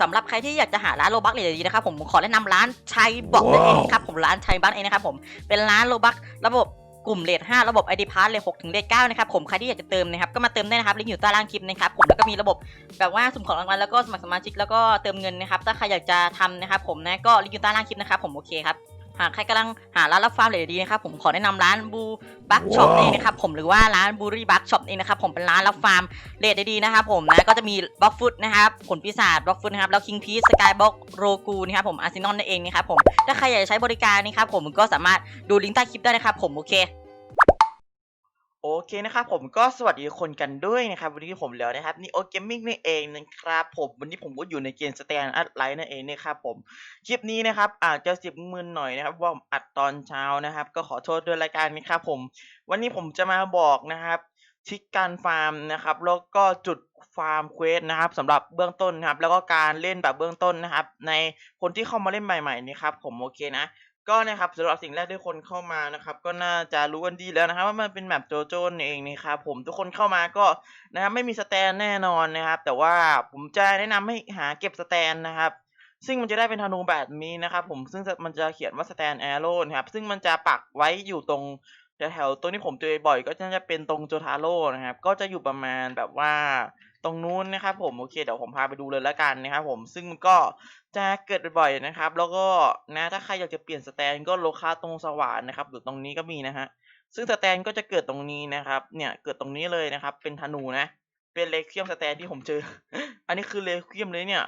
สำหรับใครที่อยากจะหาร้านโลบักเลยดีๆนะครับผมขอแนะนำร้านชัยบอกนั่นเองครับผมร้านชัยบักเองนะครับผมเป็นร้านโลบักระบบกลุ่มเลท5ระบบ ID p a s s เลท6ถึงเลท9นะครับผมใครที่อยากจะเติมนะครับก็มาเติมได้นะครับลิงก์อยู่ใต้ล่างคลิปนะครับผมแล้วก็มีระบบแบบว่าสุ่มของรางวัลแล้วก็สมัครสมาชิกแล้วก็เติมเงินนะครับถ้าใครอยากจะทำนะครับผมนะก็ลิงก์อยู่ใต้ล่างคลิปนะครับผมโอเคครับ หากใครกำลังหาร้านรับฟาร์มเลทดีนะครับผมขอแนะนำร้านบูบักช็อปเองนะครับผมหรือว่าร้านบูรี่บักช็อปเองนะครับผมเป็นร้านรับฟาร์มเรทดีๆนะครับผมนะก็จะมีบล็อกฟุตนะครับผลปีศาจบล็อกฟุตนะครับแล้วคิงพีสสกายบล็อกโรกูนะครับผมอาร์เซนอลนั่นเองนะครับผมถ้าใครอยากจะใช้บริการนะครับผมก็สามารถดูลิงก์ใต้คลิปได้นะครับผมโอเค โอเคนะครับผมก็สวัสดีคนกันด้วยนะครับ วันนี้ผมแล้วนะครับนี่โอเกมมิ่งนี่เองนะครับผมวันนี้ผมก็อยู่ในเกมสแตนอัดไลท์นั่นเองนะครับผมคลิปนี้นะครับอาจจะสิบมืนหน่อยนะครับว่าอัดตอนเช้านะครับ ก็ขอโทษด้วยรายการนี้ครับผมวันนี้ผมจะมาบอกนะครับทิกการฟาร์มนะครับแล้วก็จุดฟาร์มเควสนะครับสำหรับเบื้องต้นนะครับแล้วก็การเล่นแบบเบื้องต้นนะครับ ในคนที่เข้ามาเล่นใหม่ๆนี่ครับผมโอเคนะ ก็นะครับสำหรับสิ่งแรกที่คนเข้ามานะครับก็น่าจะรู้กันดีแล้วนะครับว่ามันเป็นแมปโจโจ้นี่เองนะครับผมทุกคนเข้ามาก็นะครับไม่มีสแตนแน่นอนนะครับ แต่ว่าผมจะแนะนำให้หาเก็บสแตนนะครับ ซึ่งมันจะได้เป็นธนูแบบนี้นะครับผมซึ่งมันจะเขียนว่าสแตนแอโร่นะครับซึ่งมันจะปักไว้อยู่ตรง แถวๆตัวนี้ผมเจอบ่อยก็จะเป็นตรงโจทาโร่นะครับ ก็จะอยู่ประมาณแบบว่าตรงนู้นนะครับผมโอเคเดี๋ยวผมพาไปดูเลยแล้วกันนะครับผมซึ่งมันก็จะเกิดบ่อยๆนะครับ แล้วก็นะถ้าใครอยากจะเปลี่ยนสแตนก็โลคาตรงสว่านนะครับหรือตรงนี้ก็มีนะฮะซึ่งสแตนก็จะเกิดตรงนี้นะครับ เนี่ยเกิดตรงนี้เลยนะครับ เป็นธนูนะ เป็นเลเคียมสแตนที่ผมเจอ อันนี้คือเลเคียมเลยเนี่ย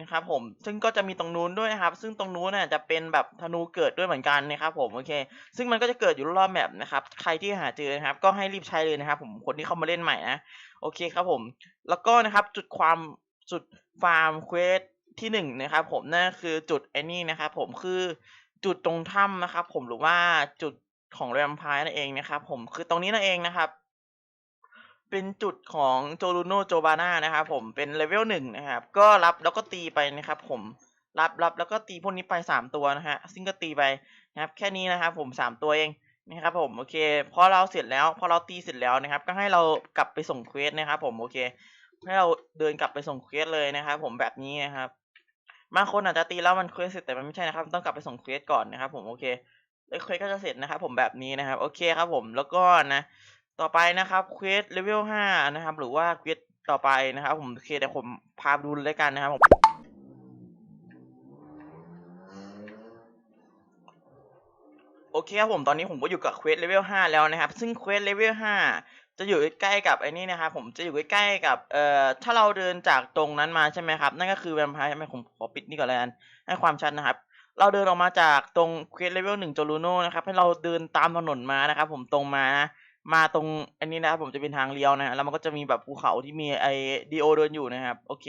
นะครับผมซึ่งก็จะมีตรงนู้นด้วยนะครับ ซึ่งตรงนู้นน่ะจะเป็นแบบธนูเกิดด้วยเหมือนกันนะครับผมโอเค ซึ่งมันก็จะเกิดอยู่รอบแมปนะครับใครที่หาเจอนะครับ ก็ให้รีบใช้เลยนะครับ ผมคนที่เข้ามาเล่นใหม่นะโอเคครับผม แล้วก็นะครับจุดความจุดฟาร์มเควสที่หนึ่งนะครับผมนั่นคือจุดไอ้นี่นะครับผมคือจุดตรงถ้ำนะครับ ผมหรือว่าจุดของแรมพายนั่นเองนะครับ ผมคือตรงนี้นั่นเองนะครับ เป็นจุดของโจลูโนโจบาน่านะครับผมเป็นเลเวลหนึ่งนะครับ ก็รับแล้วก็ตีไปนะครับ ผมรับรับแล้วก็ตีพวกนี้ไปสามตัวนะฮะซึ่งก็ตีไปนะครับ แค่นี้นะครับผมสามตัวเองนะครับผมโอเคพอเราเสร็จแล้วพอเราตีเสร็จแล้วนะครับ ก็ให้เรากลับไปส่งเควสนะครับ ผมโอเค ให้เราเดินกลับไปส่งเควสเลยนะครับ ผมแบบนี้นะครับบางคนอาจจะตีแล้วมันเควสเสร็จแต่มันไม่ใช่นะครับ ต้องกลับไปส่งเควสก่อนนะครับ ผมโอเคแล้วเควสก็จะเสร็จนะครับ ผมแบบนี้นะครับ โอเคครับผมแล้วก็นะ ต่อไปนะครับเควสเลเวลห้านะครับ หรือว่าเควสต่อไปนะครับ ผมโอเคเดี๋ยวผมพาดูเลยกันนะครับผมโอเคครับผมตอนนี้ผมก็อยู่กับเควสเลเวลห้าแล้วนะครับ ซึ่งเควสเลเวลห้าจะอยู่ใกล้กับไอ้นี่นะครับผมจะอยู่ใกล้กับเอ่อถ้าเราเดินจากตรงนั้นมาใช่ไหมครับ นั่นก็คือแวมไพร์ใช่ไหมผมขอปิดนี่ก่อนเลยกันให้ความชัดนะครับ เราเดินออกมาจากตรงเควสเลเวลหนึ่งโจลูโน่นะครับให้เราเดินตามถนนมานะครับ ผมตรงมานะ มาตรงอันนี้นะครับผมจะเป็นทางเลี้ยวนะฮะแล้วมันก็จะมีแบบภูเขาที่มีไอดีโอเดินอยู่นะครับ โอเค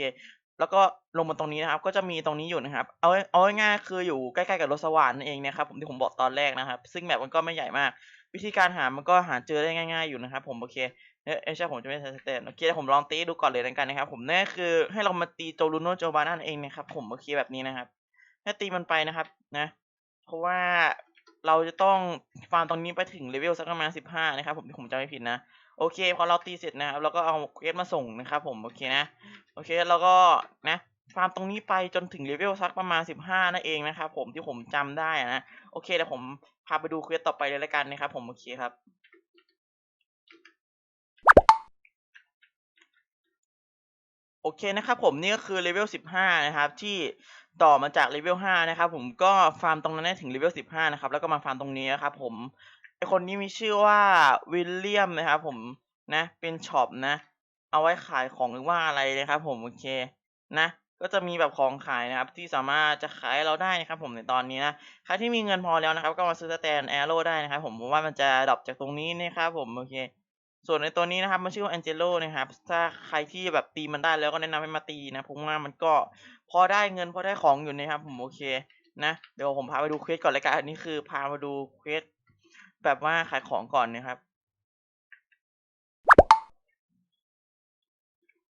แล้วก็ลงมาตรงนี้นะครับ ก็จะมีตรงนี้อยู่นะครับ เอาเอาง่ายๆคืออยู่ใกล้ๆกับรถสว่านนั่นเองนะครับผมที่ผมบอกตอนแรกนะครับ ซึ่งแมปมันก็ไม่ใหญ่มาก วิธีการหามันก็หาเจอได้ง่าย ๆอยู่นะครับ ผมโอเคเอ้ยเอ้ยใช่ผมจะไม่ใช้สเตนโอเคผมลองตีดูก่อนเลยแล้วกันนะครับ ผมนั่คือให้เรามาตีโจลูโนโจบานั่นเองนะครับ ผมโอเคแบบนี้นะครับให้ตีมันไปนะครับ นะ เพราะว่า เราจะต้องฟาร์มตรงนี้ไปถึงเลเวลสักประมาณสิบห้านะครับผมที่ผมจำไม่ผิดนะโอเคพอเราตีเสร็จนะครับเราก็เอาเควสมาส่งนะครับผมโอเคนะโอเคแล้วก็นะฟาร์มตรงนี้ไปจนถึงเลเวลสักประมาณสิบห้านั่นเองนะครับผมที่ผมจำได้นะโอเคเดี๋ยวผมพาไปดูเควสต่อไปเลยละกันนะครับผมโอเคครับโอเคนะครับผมนี่ก็คือเลเวลสิบห้านะครับที่ ต่อมาจากเลเวลห้านะครับผมก็ฟาร์มตรงนั้นได้ถึงเลเวลสิบห้านะครับแล้วก็มาฟาร์มตรงนี้นะครับผมไอคนนี้มีชื่อว่าวิลเลียมนะครับผมนะเป็นช็อปนะ เอาไว้ขายของหรือว่าอะไรนะครับผมโอเคนะก็จะมีแบบของขายนะครับที่สามารถจะขายเราได้นะครับผมในตอนนี้นะใครที่มีเงินพอแล้วนะครับ ก็มาซื้อสแตนแอโร่ได้นะครับผมเพราะว่ามันจะดรอปจากตรงนี้นะครับผมโอเคส่วนในตัวนี้นะครับมันชื่อว่าแองเจโลนะครับถ้าใครที่แบบตีมันได้แล้วก็แนะนำให้มาตีนะเพราะว่ามันก็ พอได้เงินพอได้ของอยู่นะครับผมโอเคนะเดี๋ยวผมพาไปดูเควสก่อนเลยกันอันนี้คือพามาดูเควสแบบว่าขายของก่อนนะครับ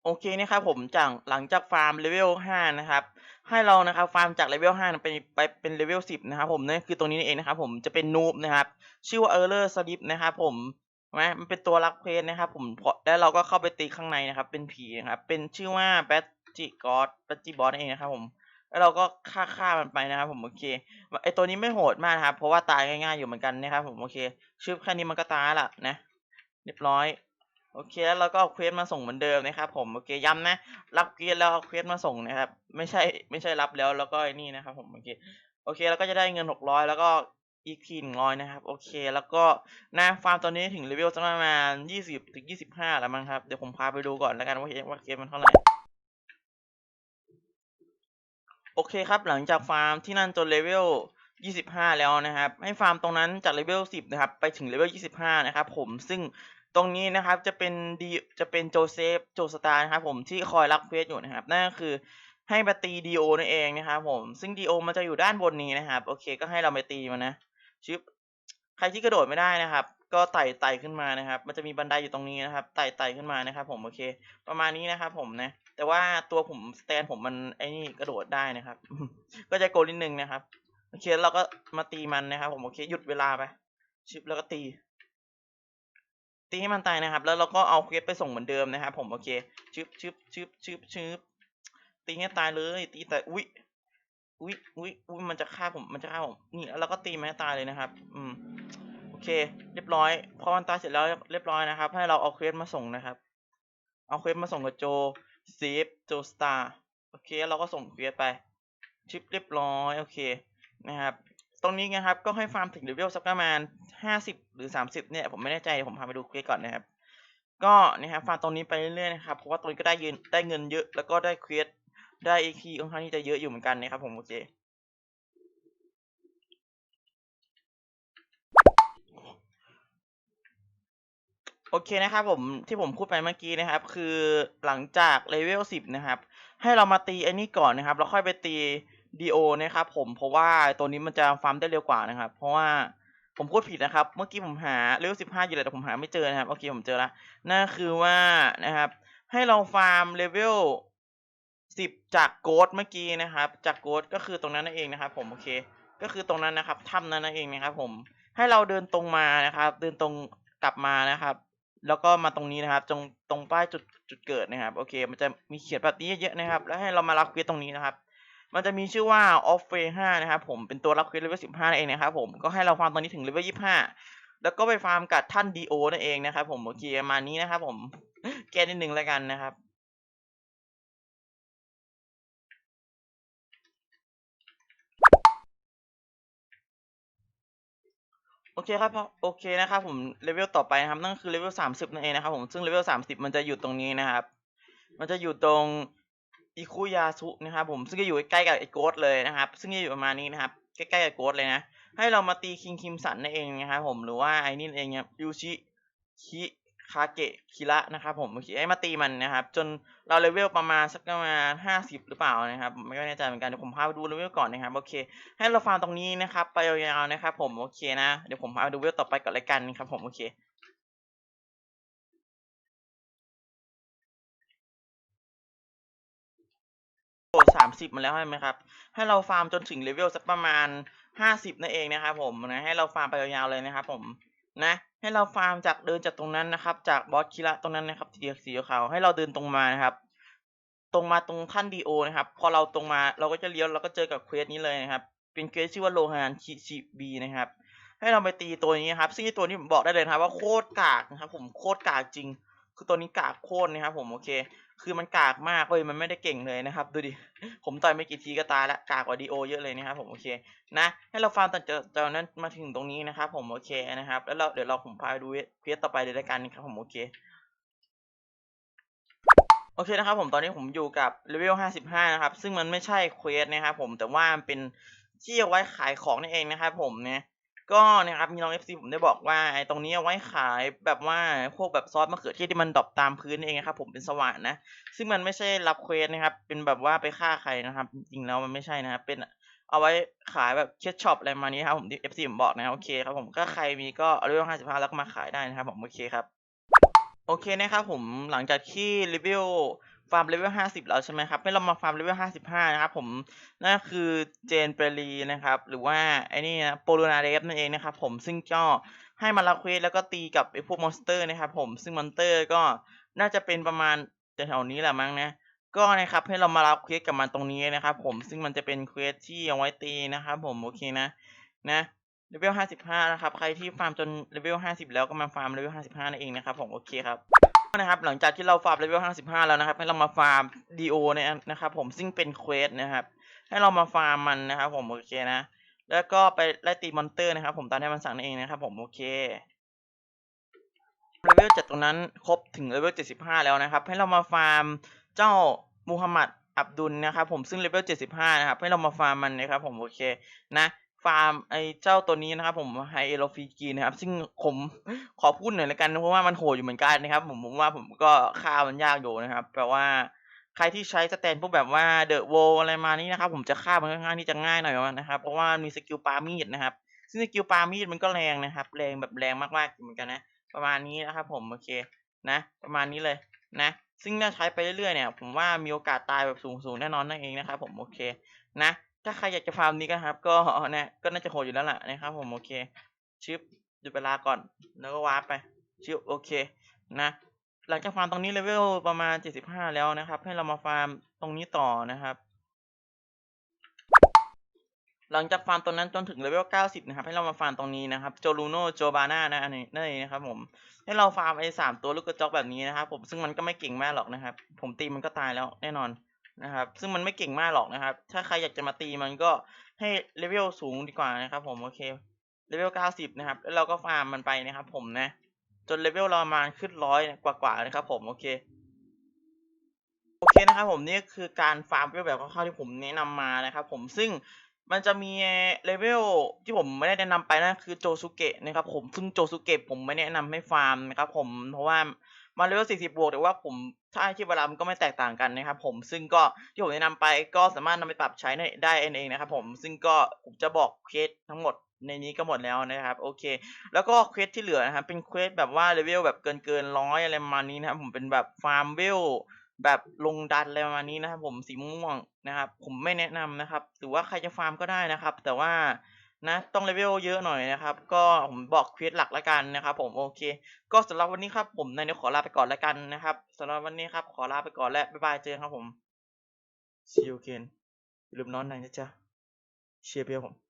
โอเคนะครับผมจากหลังจากฟาร์มเลเวลห้านะครับให้เรานะครับฟาร์มจากเลเวลห้าไปไปเป็นเลเวลสิบนะครับผมนั่นคือตรงนี้นี่เองนะครับผมจะเป็นนูบนะครับชื่อว่าเออร์เลอร์สลิปนะครับผมใช่ไหมมันเป็นตัวรักเพจนะครับผมพอแล้วเราก็เข้าไปตีข้างในนะครับ เป็นผีนะครับเป็นชื่อว่าแบท จิกอสปัจจิบอสเองนะครับผมแล้วเราก็ฆ่าฆ่ามันไปนะครับผมโอเคไอตัวนี้ไม่โหดมากนะครับเพราะว่าตายง่ายๆอยู่เหมือนกันนะครับผมโอเคชื่อแค่นี้มันก็ตายละนะเรียบร้อยโอเคแล้วเราก็เอาเควสมาส่งเหมือนเดิมนะครับผมโอเคย้ำนะ รับเควสแล้วเอาเควสมาส่งนะครับ ไม่ใช่ไม่ใช่รับแล้วแล้วก็ไอ้นี่นะครับผมโอเคโอเคแล้วก็จะได้เงินหกร้อยแล้วก็อีกทีหนึ่งร้อยนะครับโอเค แล้วก็หน้าฟาร์มตอนนี้ถึงเลเวลประมาณยี่สิบถึงยี่สิบห้าแล้วมั้งครับเดี๋ยวผมพาไปดูก่อนแล้วกันว่าว่าเกมมันเท่าไหร่ โอเคครับ หลังจากฟาร์มที่นั่นจนเลเวล 25 แล้วนะครับ ให้ฟาร์มตรงนั้นจากเลเวล 10 นะครับ ไปถึงเลเวล 25 นะครับผม ซึ่งตรงนี้นะครับจะเป็นดีจะเป็นโจเซฟโจสตาร์นะครับผมที่คอยรับเควสอยู่นะครับ นั่นก็คือให้มาตีดีโอนั่นเองนะครับผม ซึ่งดีโอมันจะอยู่ด้านบนนี้นะครับ โอเค ก็ให้เราไปตีมันนะชึบใครที่กระโดดไม่ได้นะครับ ก็ไต่ไต่ขึ้นมานะครับ มันจะมีบันไดอยู่ตรงนี้นะครับ ไต่ไต่ขึ้นมานะครับผมโอเค ประมาณนี้นะครับผมนะ แต่ว่าตัวผมสแตนผมมันไอ้นี่กระโดดได้นะครับ ก็จะโกนิดนึงนะครับโอเคเราก็มาตีมันนะครับ ผมโอเคหยุดเวลาไปชิปแล้วก็ตี ตีให้มันตายนะครับ แล้วเราก็เอาเควสไปส่งเหมือนเดิมนะครับ ผมโอเคชึบชึบชึบชึบชึบตีให้ตายเลย ตีแต่อุ้ยอุ้ยอุ้ยอุ้ยมันจะฆ่าผมมันจะฆ่าผมนี่แล้วเราก็ตีมันให้ตายเลยนะครับ อืม เค เรียบร้อย พอมันตายเสร็จแล้วเรียบร้อยนะครับ ให้เราเอาเควสมาส่งนะครับ เอาเควสมาส่งกับโจเซฟโจสตาร์โอเค เราก็ส่งเควสไป ชิปเรียบร้อย โอเค นะครับ ตรงนี้นะครับ ก็ให้ฟาร์มถึงเลเวลสักประมาณห้าสิบหรือสามสิบเนี่ย ผมไม่แน่ใจ ผมพาไปดูเควสก่อนนะครับ ก็นะครับ ฟาร์มตรงนี้ไปเรื่อยๆนะครับ เพราะว่าตรงนี้ก็ได้เงินได้เงินเยอะ แล้วก็ได้เควส ได้อีคีค่อนข้างที่จะเยอะอยู่เหมือนกันนะครับผม โอเค โอเคนะครับผมที่ผมพูดไปเมื่อกี้นะครับ คือหลังจากเลเวลสิบนะครับ ให้เรามาตีไอ้นี่ก่อนนะครับแล้วค่อยไปตีดีโอนะครับผมเพราะว่าตัวนี้มันจะฟาร์มได้เร็วกว่านะครับ เพราะว่าผมพูดผิดนะครับ เมื่อกี้ผมหาเลเวลสิบห้าอยู่เลยแต่ผมหาไม่เจอนะครับ โอเคผมเจอแล้วนั่นคือว่านะครับ ให้เราฟาร์มเลเวลสิบจากโกดเมื่อกี้นะครับ จากโกดก็คือตรงนั้นนั่นเองนะครับ ผมโอเค ก็คือตรงนั้นนะครับถ้ำนั้นนั่นเองนะครับ ผมให้เราเดินตรงมานะครับ เดินตรงกลับมานะครับ แล้วก็มาตรงนี้นะครับ ตรงตรงป้ายจุดจุดเกิดนะครับ โอเค มันจะมีเขียนแบบนี้เยอะๆนะครับ แล้วให้เรามารับเควสตรงนี้นะครับ มันจะมีชื่อว่า off f a 5นะครับผมเป็นตัวรับเควสเลเวล15นั่นเองนะครับผมก็ให้เราฟาร์มตอนนี้ถึงเลเวล25 แล้วก็ไปฟาร์มกับท่านดีโอนั่นเองนะครับผมโอเคประมาณนี้นะครับผมแก้นิดนึงแล้วกันนะครับ โอเคครับโอเคนะครับผมเลเวลต่อไปนะครับนั่นคือเลเวลสามสิบนั่นเองนะครับ ผมซึ่งเลเวลสามสิบมันจะอยู่ตรงนี้นะครับ มันจะอยู่ตรงอิคุยาสุนะครับผมซึ่งจะอยู่ใกล้กับไอโกดเลยนะครับ ซึ่งจะอยู่ประมาณนี้นะครับ ใกล้ๆกับโกดเลยนะ ให้เรามาตีคิงคิมสันนั่นเองนะครับผมหรือว่าไอ้นี่เองครับยูชิคิ คาเกะคิระนะครับผมโอเคให้มาตีมันนะครับ จนเราเลเวลประมาณสักประมาณห้าสิบหรือเปล่านะครับ ไม่แน่ใจเหมือนกันเดี๋ยวผมพาไปดูเลเวลก่อนนะครับโอเค ให้เราฟาร์มตรงนี้นะครับไปยาวๆนะครับ ผมโอเคนะเดี๋ยวผมพาไปดูเลเวลต่อไปก่อนเลยกันครับ ผมโอเคโอ้สามสิบมาแล้วใช่ไหมครับ ให้เราฟาร์มจนถึงเลเวลสักประมาณห้าสิบนั่นเองนะครับผมนะให้เราฟาร์มไปยาวๆเลยนะครับผม นะ ให้เราฟาร์มจากเดินจากตรงนั้นนะครับ จากบอสคิระตรงนั้นนะครับสีสีขาวให้เราเดินตรงมานะครับ ตรงมาตรงท่านดีโอนะครับ พอเราตรงมาเราก็จะเลี้ยวเราก็เจอกับเควสนี้เลยนะครับ เป็นเควสชื่อว่าโลฮานคิชิบีนะครับ ให้เราไปตีตัวนี้นครับ ซึ่งตัวนี้ผมบอกได้เลยนะครับว่าโคตรกากนะครับ ผมโคตรกากจริง คือตัวนี้กากโคตรนะครับ ผมโอเค คือมันกากมากเลยมันไม่ได้เก่งเลยนะครับ ดูดิ ผมต่อยไม่กี่ทีก็ตายละกากกว่าดีโอเยอะเลยนะครับผมโอเคนะให้เราฟาร์มตอนเจอตอนนั้นมาถึงตรงนี้นะครับ ผมโอเคนะครับ แล้วเราเดี๋ยวเราผมพาดูเควสต่อไปเลยละกันนะครับผมโอเคโอเคนะครับผมตอนนี้ผมอยู่กับเลเวล55 นะครับ ซึ่งมันไม่ใช่เควสนะครับผมแต่ว่ามันเป็นที่เอาไว้ขายของนั่นเองนะครับผมเนี่ย ก็นะครับมีน้อง FC ผมได้บอกว่าไอ้ตรงนี้เอาไว้ขายแบบว่าพวกแบบซอสมะเขือเทศที่มันดรอปตามพื้นเองนะครับผมเป็นสว่านนะ ซึ่งมันไม่ใช่รับเควสนะครับ เป็นแบบว่าไปฆ่าใครนะครับ จริงแล้วมันไม่ใช่นะครับเป็นเอาไว้ขายแบบเคสช็อปอะไรประมาณนี้ครับผมที่ FC ผมบอกนะโอเคครับผมก็ใครมีก็เอาเรื่อง55 แล้วก็มาขายได้นะครับผมโอเคครับโอเคนะครับผมหลังจากที่เลเว ฟาร์มเลเวล50แล้วใช่ไหมครับ ให้เรามาฟาร์มเลเวล55นะครับผมนั่นคือเจนเปรีนะครับ หรือว่าไอ้นี่นะโปโลนาเดฟนั่นเองนะครับผมซึ่งก็ให้มารับเควสแล้วก็ตีกับไอ้พวกมอนสเตอร์นะครับผมซึ่งมอนสเตอร์ก็น่าจะเป็นประมาณแถวๆนี้แหละมั้งนะก็นะครับให้เรามารับเควสกับมันตรงนี้นะครับผมซึ่งมันจะเป็นเควสที่เอาไว้ตีนะครับผมโอเคนะนะเลเวลห้าสิบห้านะครับใครที่ฟาร์มจนเลเวลห้าสิบแล้วก็มาฟาร์มเลเวลห้าสิบห้านั่นเองนะครับผมโอเคครับ นะครับหลังจากที่เราฟาร์มเลเวลห้าสิบห้าแล้วนะครับให้เรามาฟาร์มดีโอเนี่ยนะครับผมซึ่งเป็นเควสนะครับ ให้เรามาฟาร์มมันนะครับผมโอเคนะ แล้วก็ไปไล่ตีมอนเตอร์นะครับ ผมตามที่มันสั่งนั่นเองนะครับผมโอเคเลเวลจ็ดตรงนั้นครบถึงเลเวลเจ็ดสิบห้าแล้วนะครับ ให้เรามาฟาร์มเจ้ามูฮัมหมัดอับดุลนะครับผมซึ่งเลเวลเจ็ดสิบห้านะครับ ให้เรามาฟาร์มมันนะครับผมโอเคนะ ฟาร์มไอ้เจ้าตัวนี้นะครับผมไฮเอโลฟีกีนะครับ ซึ่งผมขอพูดหน่อยละกันเพราะว่ามันโหดอยู่เหมือนกันนะครับ ผมผมว่าผมก็ฆ่ามันยากอยู่นะครับแปลว่าใครที่ใช้สแตนพวกแบบว่าเดอะโวอะไรมานี้นะครับ ผมจะฆ่ามันค่อนข้างที่จะง่ายหน่อยนะครับ เพราะว่ามีสกิลปามีดนะครับ ซึ่งสกิลปามีดมันก็แรงนะครับ แรงแบบแรงมากๆเหมือนกันนะ ประมาณนี้นะครับผมโอเคนะ ประมาณนี้เลยนะ ซึ่งถ้าใช้ไปเรื่อยๆเนี่ย ผมว่ามีโอกาสตายแบบสูงๆแน่นอนนั่นเองนะครับผมโอเคนะ ถ้าใครอยากจะฟาร์มนี้ก็ครับ ก็เนี่ยก็น่าจะโหดอยู่แล้วล่ะนะครับ ผมโอเคชึบหยุดเวลาก่อน แล้วก็วาร์ปไปชึบโอเค นะ หลังจากฟาร์มตรงนี้เลเวลประมาณ75แล้วนะครับ ให้เรามาฟาร์มตรงนี้ต่อนะครับ หลังจากฟาร์มตรงนั้นจนถึงเลเวล90นะครับ ให้เรามาฟาร์มตรงนี้นะครับ โจลูโนโจบาน่านะอันนี้นั่นเองนะครับ ผม ให้เราฟาร์มไอ้สามตัวลูกกระจอกแบบนี้นะครับ ผม ซึ่งมันก็ไม่เก่งมากหรอกนะครับ ผมตีมันก็ตายแล้วแน่นอน นะครับ ซึ่งมันไม่เก่งมากหรอกนะครับ ถ้าใครอยากจะมาตีมันก็ให้เลเวลสูงดีกว่านะครับ ผมโอเคเลเวล90นะครับ แล้วเราก็ฟาร์มมันไปนะครับ ผมนะ จนเลเวลเราประมาณขึ้นร้อยกว่าๆนะครับ ผมโอเคโอเคนะครับผมนี่คือการฟาร์มเวลแบบคร่าวๆที่ผมแนะนำมานะครับผมซึ่งมันจะมีเลเวลที่ผมไม่ได้แนะนำไปนั่นคือโจซุเกะนะครับผมซึ่งโจซุเกะผมไม่แนะนำให้ฟาร์มนะครับผมเพราะว่า มาเลเวล40 บวกแต่ว่าผมถ้าคิดเวลามันก็ไม่แตกต่างกันนะครับผมซึ่งก็ที่ผมแนะนำไปก็สามารถนำไปปรับใช้ได้เองนะครับผมซึ่งก็ผมจะบอกเคสทั้งหมดในนี้ก็หมดแล้วนะครับโอเค แล้วก็เควสที่เหลือนะครับเป็นเควสแบบว่าเลเวลแบบเกินเกินร้อยอะไรประมาณนี้นะครับผมเป็นแบบฟาร์มเวลแบบลงดันอะไรประมาณนี้นะครับผมสีม่วงนะครับผมไม่แนะนำนะครับหรือว่าใครจะฟาร์มก็ได้นะครับ แต่ว่า นะต้องเลเวลเยอะหน่อยนะครับ ก็ผมบอกเควสหลักละกันนะครับผมโอเค ก็สำหรับวันนี้ครับผมนายนขอลาไปก่อนละกันนะครับสำหรับวันนี้ครับขอลาไปก่อนและบ๊ายบายเจอกันครับผม see you again อย่าลืมนอนหนังนะจ๊ะเชียร์เพียร์ผม